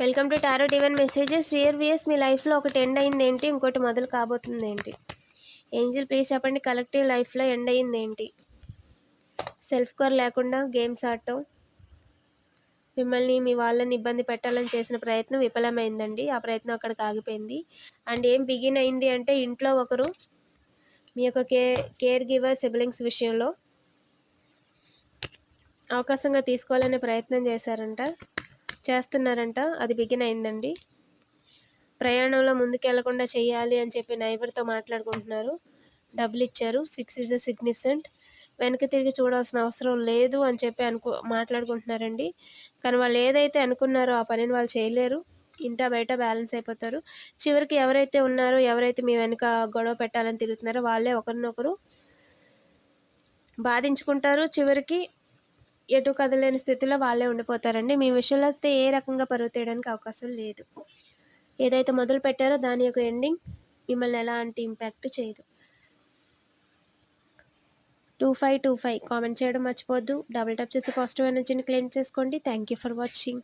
Welcome to tarot divine messages. Rear వియస్ మీ లైఫ్లో ఒకటి ఎండ్ అయింది ఏంటి ఇంకోటి మొదలు కాబోతుంది ఏంటి ఏంజిల్ ప్లీజ్ చెప్పండి కలెక్టివ్ లైఫ్లో ఎండ్ అయింది ఏంటి సెల్ఫ్ కోర్ లేకుండా గేమ్స్ ఆడటం మిమ్మల్ని మీ వాళ్ళని ఇబ్బంది పెట్టాలని చేసిన ప్రయత్నం విఫలమైందండి. ఆ ప్రయత్నం అక్కడికి ఆగిపోయింది. అండ్ ఏం బిగిన్ అయింది అంటే ఇంట్లో ఒకరు మీ యొక్క కే కేర్ గివర్ సిబ్లింగ్స్ విషయంలో అవకాశంగా తీసుకోవాలనే ప్రయత్నం చేశారంట. చేస్తున్నారంట. అది బిగిన్ అయిందండి. ప్రయాణంలో ముందుకెళ్ళకుండా చేయాలి అని చెప్పి నైబర్తో మాట్లాడుకుంటున్నారు. డబ్బులు ఇచ్చారు. Six is a significant. వెనక తిరిగి చూడాల్సిన అవసరం లేదు అని చెప్పి అనుకో మాట్లాడుకుంటున్నారండి. కానీ వాళ్ళు ఏదైతే అనుకున్నారో ఆ పనిని వాళ్ళు చేయలేరు. ఇంట బయట బ్యాలెన్స్ అయిపోతారు. చివరికి ఎవరైతే ఉన్నారో ఎవరైతే మీ వెనుక గొడవ పెట్టాలని తిరుగుతున్నారో వాళ్ళే ఒకరినొకరు బాధించుకుంటారు. చివరికి ఎటు కదలేని స్థితిలో వాళ్ళే ఉండిపోతారండి. మీ విషయంలో అయితే ఏ రకంగా పరువు తీయడానికి అవకాశం లేదు. ఏదైతే మొదలు పెట్టారో దాని యొక్క ఎండింగ్ మిమ్మల్ని ఎలాంటి ఇంపాక్ట్ చేయదు. Two five two five comment చేయడం మర్చిపోద్దు డబుల్ టప్ చేసి పాజిటివ్ ఎనర్జీని క్లెయిమ్ చేసుకోండి. Thank you for watching.